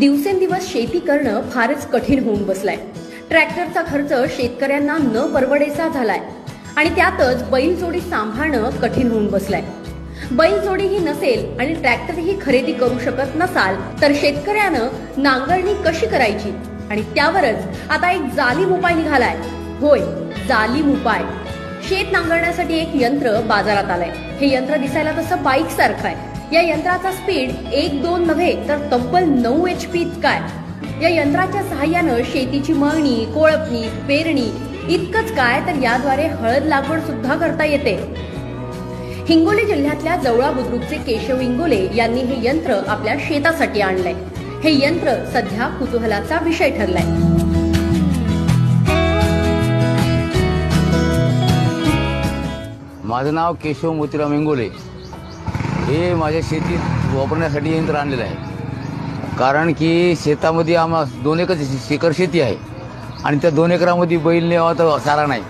दिवसेंदिवस शेती करणं फारच कठीण होऊन बसलाय. ट्रॅक्टरचा खर्च शेतकऱ्यांना न परवडेसा झालाय. आणि त्यातच बैलजोडी सांभाळणं कठीण होऊन बसलाय. बैलजोडीही नसेल आणि ट्रॅक्टरही खरेदी करू शकत नसाल तर शेतकऱ्यानं नांगरणी कशी करायची? आणि त्यावरच आता एक जालीम उपाय निघालाय. होय जालीम उपाय. शेत नांगरण्यासाठी एक यंत्र बाजारात आलंय. हे यंत्र दिसायला तसं बाईक सारखं आहे. या यंत्राचा स्पीड एक दोन नव्हे तर तब्बल नऊ एच पी इतका आहे. या यंत्राच्या सहाय्यानं शेतीची मळणी कोळपणी पेरणी इतकंच काय तर याद्वारे हळद लागवड सुद्धा करता येते. हिंगोली जिल्ह्यातल्या जवळा बुद्रुकचे केशव इंगोले यांनी हे यंत्र आपल्या शेतासाठी आणलंय. हे यंत्र सध्या कुतूहलाचा विषय ठरलाय. माझं नाव केशव मोतीराम इंगोले. हे माझ्या शेतीत वापरण्यासाठी यंत्र आणलेलं आहे. कारण की शेतामध्ये आम्हा दोन एकच शेकर शेती आहे. आणि त्या दोन एकरामध्ये बैल नेवा तर सारा नाही.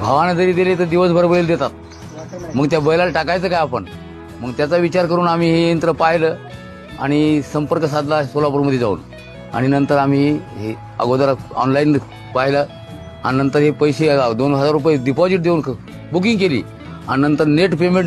भावानं जरी दिले तर दिवसभर बैल देतात. मग त्या बैलाला टाकायचं काय आपण? मग त्याचा विचार करून आम्ही हे यंत्र पाहिलं आणि संपर्क साधला सोलापूरमध्ये जाऊन. आणि नंतर आम्ही हे अगोदर ऑनलाईन पाहिलं आणि नंतर हे पैसे दोन हजार रुपये डिपॉझिट देऊन बुकिंग केली. आणि नंतर नेट पेमेंट